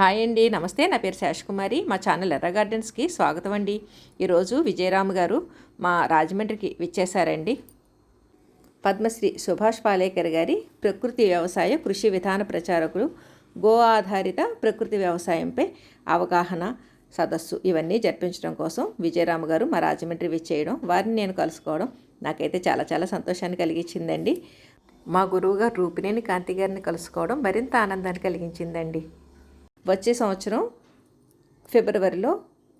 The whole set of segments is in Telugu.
హాయ్ అండి. నమస్తే. నా పేరు శేషకుమారి మా ఛానల్ ఎర్ర గార్డెన్స్కి స్వాగతం అండి. ఈరోజు విజయరామ్ గారు మా రాజమండ్రికి విచ్చేశారండి. పద్మశ్రీ సుభాష్ పాలేకర్ గారి ప్రకృతి వ్యవసాయ కృషి విధాన ప్రచారకులు గో ఆధారిత ప్రకృతి వ్యవసాయంపై అవగాహన సదస్సు ఇవన్నీ జరిపించడం కోసం విజయరామ్ గారు మా రాజమండ్రి విచ్చేయడం వారిని నేను కలుసుకోవడం నాకైతే చాలా చాలా సంతోషాన్ని కలిగించిందండి. మా గురువుగారు రూపినేని కాంతి గారిని కలుసుకోవడం మరింత ఆనందాన్ని కలిగించిందండి. వచ్చే సంవత్సరం ఫిబ్రవరిలో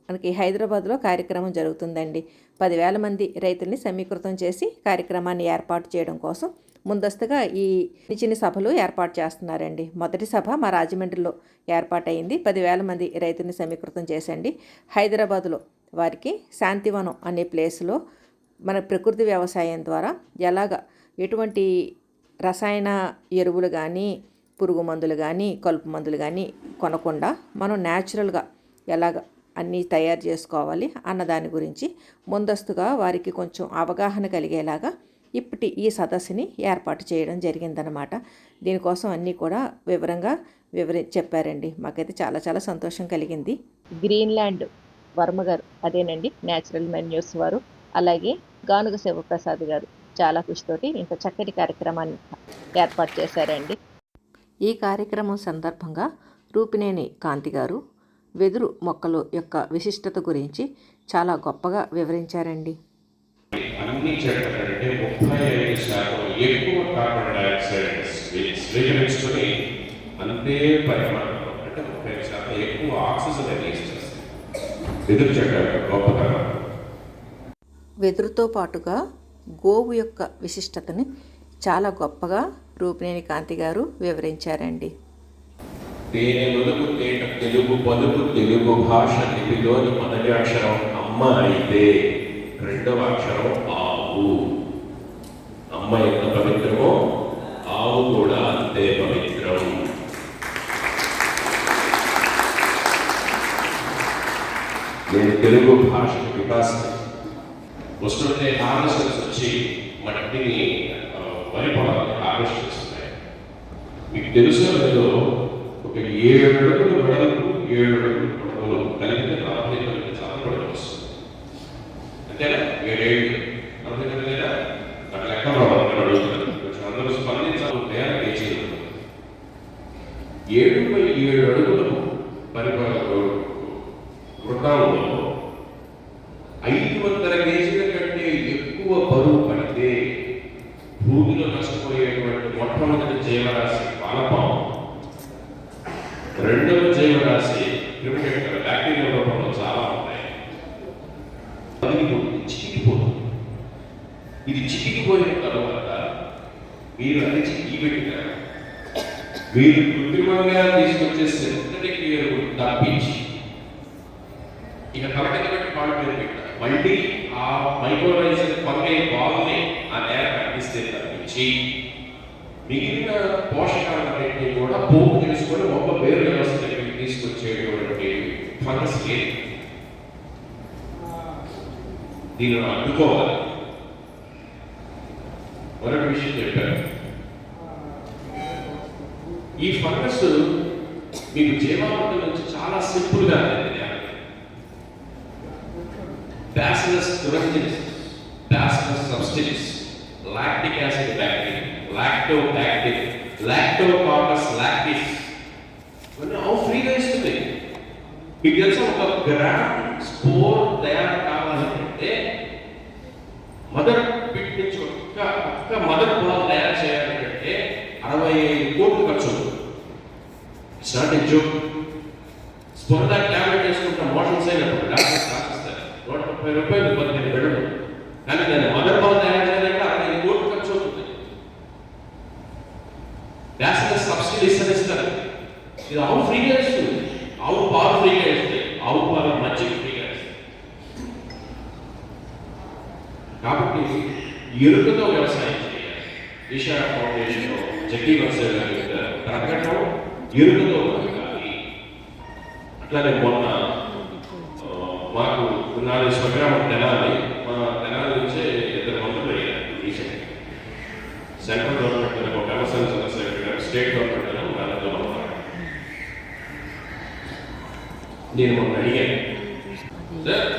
మనకి హైదరాబాద్లో కార్యక్రమం జరుగుతుందండి. పదివేల మంది రైతుల్ని సమీకృతం చేసి కార్యక్రమాన్ని ఏర్పాటు చేయడం కోసం ముందస్తుగా ఈ చిన్న సభలు ఏర్పాటు చేస్తున్నారండి. మొదటి సభ మా రాజమండ్రిలో ఏర్పాటైంది పదివేల మంది రైతుల్ని సమీకృతం చేసండి. హైదరాబాద్లో వారికి శాంతివనం అనే ప్లేస్లో మన ప్రకృతి వ్యవసాయం ద్వారా ఎలాగ ఎటువంటి రసాయన ఎరువులు కానీ పురుగు మందులు కానీ కలుపు మందులు కానీ కొనకుండా మనం న్యాచురల్గా ఎలాగ అన్నీ తయారు చేసుకోవాలి అన్న దాని గురించి ముందస్తుగా వారికి కొంచెం అవగాహన కలిగేలాగా ఇప్పటి ఈ సదస్సుని ఏర్పాటు చేయడం జరిగిందనమాట దీనికోసం అన్నీ కూడా వివరంగా వివరి చెప్పారండి. మాకైతే చాలా చాలా సంతోషం కలిగింది. గ్రీన్లాండ్ వర్మ గారు అదేనండి న్యాచురల్ మెన్యూస్ వారు. అలాగే గానుగ శివప్రసాద్ గారు చాలా కృషితోటి ఇంత చక్కటి కార్యక్రమాన్ని ఏర్పాటు చేశారండి. ఈ కార్యక్రమం సందర్భంగా రూపినేని కాంతి గారు వెదురు మొక్కలు యొక్క విశిష్టత గురించి చాలా గొప్పగా వివరించారండి. అంతే పరిమాణంలో అంటే ముప్పై శాతం ఎక్కువ ఆక్సిజన్ చెట్ల గొప్పతనం. వెదురుతో పాటుగా గోవు యొక్క విశిష్టతని చాలా గొప్పగా రూపినేని కాంతి గారు వివరించారండి. తేనె నులుగు తేట తెలుగు పలుకు తెలుగు భాష లిపిలోని మొదటి అక్షరం అమ్మ అయితే రెండవ అక్షరం ఆవు. అమ్మ ఎంత పవిత్రమో ఆవు కూడా అంతే పవిత్రం. నేను తెలుగు భాష వికాసం వస్తుంటే హార్వెస్టర్స్ వచ్చి మట్టిని వరి పొలాన్ని ఆకర్షిస్తున్నాయి. మీకు తెలుసో లేదో ఒక ఏడు అడుగులు వెడల్పు ఏడు అడుగులు పొడవులు కలిగితే నలభై తొమ్మిది చదవడం వస్తుంది. అంతేనా? ఏడేళ్ళు నలభై తొమ్మిదిగా అట్లా లెక్క రావాలి అడుగుతున్నారు అందరూ స్పందించాలి తయారు పేజీలు ఏడు బై ఏడు అడుగులు పరిపాలన ఇది చిక్కిపోయిన తర్వాత మీరు అది చిక్కి పెట్టినారు. మీరు కృత్రిమంగా తీసుకొచ్చే సింథటిక్ ఎరువు తప్పించి ఇక తలకింద పెట్టి పాడు పేరు పెట్టారు. మళ్ళీ ఆ మైక్రోరైజర్ పంగే బాల్ని ఆ నేల కనిపిస్తే తప్పించి మిగిలిన పోషకాలన్నింటినీ కూడా పోపు తెలుసుకొని ఒక పేరు వ్యవస్థ దగ్గరికి తీసుకొచ్చేటువంటి ఫంగస్ లేదు దీనిని అడ్డుకోవాలి మరొక విషయం చెప్పారు ఈ ఫంగస్ మీకు జీవామృతం నుంచి చాలా సింపుల్గా bacillus thuringiensis bacillus subtilis lactic acid bacteria lacto bacteria lactococcus lactis ఫ్రీగా ఇస్తుంది మీకు ఒక గ్రామ్ స్పోర్ తయారు కావాలంటే మదర్ ఒక్క మొదటి పొలం తయారు చేయాలంటే అరవై ఐదు కోట్లు ఖర్చు ఇట్స్ నాట్ ఎ జోక్ స్పొందా ట్యాబ్లెట్ వేసుకుంటాం మోషన్స్ అయినప్పుడు డాక్టర్ రాసిస్తారు నూట ముప్పై రూపాయలు పదిహేను బిడ్డలు కానీ నేను మొదటి పొలం తయారు చేయాలంటే అరవై ఐదు కోట్లు ఖర్చు అవుతుంది. బ్యాసిలస్ సబ్సిడీస్ అని ఇస్తారు. ఇది ఆవు ఫ్రీగా ఇస్తుంది ఆవు పాలు ఫ్రీగా ఇస్తుంది ఆవు పాలు మజ్జిగ ఫ్రీగా ఇస్తుంది కాబట్టి ఎరుకతో వ్యవసాయం. చేయాలి ఫౌండేషన్ జగ్గి వసే తగ్గటం ఎరుకతో అట్లానే మొన్న మాకు నాలుగు స్వగ్రామం తెనాలి మా తెనాలి నుంచే ఇద్దరు మంత్రులు అయ్యారు ఈషా సెంట్రల్ గవర్నమెంట్ ఒక వ్యవసాయ చంద్రశేఖర్ గారు స్టేట్ గవర్నమెంట్ దానిలో నేను మొన్న అడిగాను సార్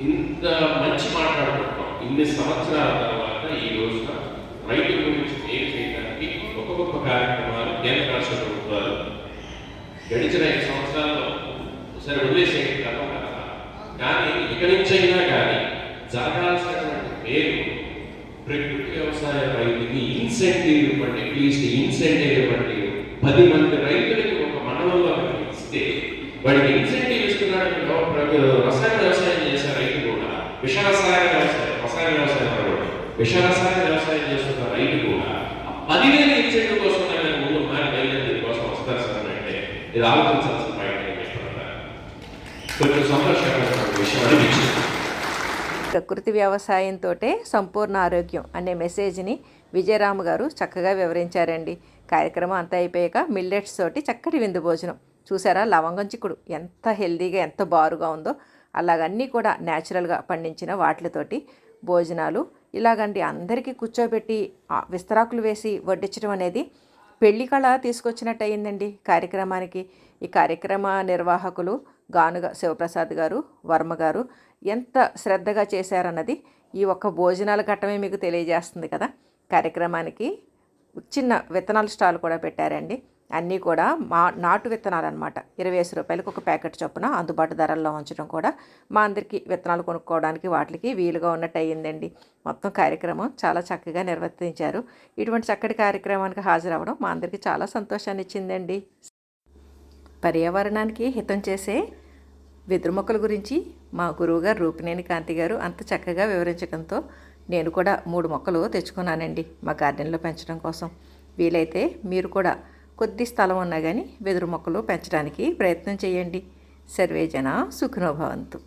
ఇంత మంచి మాట్లాడుకుంటున్నాం ఇన్ని సంవత్సరాల తర్వాత ఈ రోజున రైతుల గురించి ఏం చేయడానికి గొప్ప గొప్ప కార్యక్రమాలు కేంద్ర రాష్ట్ర ప్రభుత్వాలు గడిచిన ఐదు సంవత్సరాల్లో సరే వదిలేసేయండి కదా కదా కానీ ఇక నుంచైనా కానీ జరగాల్సినటువంటి పేరు ప్రకృతి వ్యవసాయ రైతుకి ఇన్సెంటివ్ ఇవ్వండి అట్లీస్ట్ ఇన్సెంటివ్ ఇవ్వండి. పది మంది రైతులకి ఒక మండలంలో ఇస్తే వాడికి ఇన్సెంటివ్ ఇస్తున్నాడు రసాయన వ్యవసాయం చేసే రైతు కూడా విషరసాయన వ్యవసాయం. అన్నాడు. వ్యవసాయం చేస్తున్న రైతు కూడా ఆ పదివేలు ఇన్సెంటివ్ కోసం నేను ముందు మారి బయలుదేరి దీనికోసం వస్తారు సార్ అంటే ఇది ఆలోచించాల్సిన పాయింట్ అని చెప్తున్నారు కొంచెం సంతోషకరమైన విషయం అనిపించింది. ప్రకృతి వ్యవసాయంతో సంపూర్ణ ఆరోగ్యం అనే మెసేజ్ని విజయరామ్ గారు చక్కగా వివరించారండి. కార్యక్రమం అంతా అయిపోయాక మిల్లెట్స్ తోటి చక్కటి విందు భోజనం. చూసారా లవంగం చిక్కుడు ఎంత హెల్దీగా ఎంత బారుగా ఉందో. అలాగన్నీ కూడా న్యాచురల్గా పండించిన వాటితోటి భోజనాలు ఇలాగండి అందరికీ కూర్చోబెట్టి విస్తరాకులు వేసి వడ్డించడం అనేది పెళ్ళి కళ తీసుకొచ్చినట్టు అయిందండి కార్యక్రమానికి. ఈ కార్యక్రమ నిర్వాహకులు గానుగ శివప్రసాద్ గారు వర్మ గారు ఎంత శ్రద్ధగా చేశారన్నది ఈ ఒక్క భోజనాల ఘట్టమే మీకు తెలియజేస్తుంది కదా. కార్యక్రమానికి చిన్న విత్తనాల స్టాల్ కూడా పెట్టారండి. అన్నీ కూడా మా నాటు విత్తనాలు అనమాట ఇరవై ఐదు రూపాయలకు ఒక ప్యాకెట్ చొప్పున అందుబాటు ధరల్లో ఉంచడం కూడా మా అందరికీ విత్తనాలు కొనుక్కోవడానికి వాటికి వీలుగా ఉన్నట్టు అయ్యిందండి. మొత్తం కార్యక్రమం చాలా చక్కగా నిర్వర్తించారు. ఇటువంటి చక్కటి కార్యక్రమానికి హాజరవ్వడం మా అందరికీ చాలా సంతోషాన్ని ఇచ్చిందండి. పర్యావరణానికి హితం చేసే వెదురు మొక్కల గురించి మా గురువుగారు రూపినేని కాంతి గారు అంత చక్కగా వివరించడంతో నేను కూడా మూడు మొక్కలు తెచ్చుకున్నానండి మా గార్డెన్లో పెంచడం కోసం. వీలైతే మీరు కూడా కొద్ది స్థలం ఉన్నా కానీ వెదురు మొక్కలు పెంచడానికి ప్రయత్నం చేయండి. సర్వేజన సుఖనోభవంతు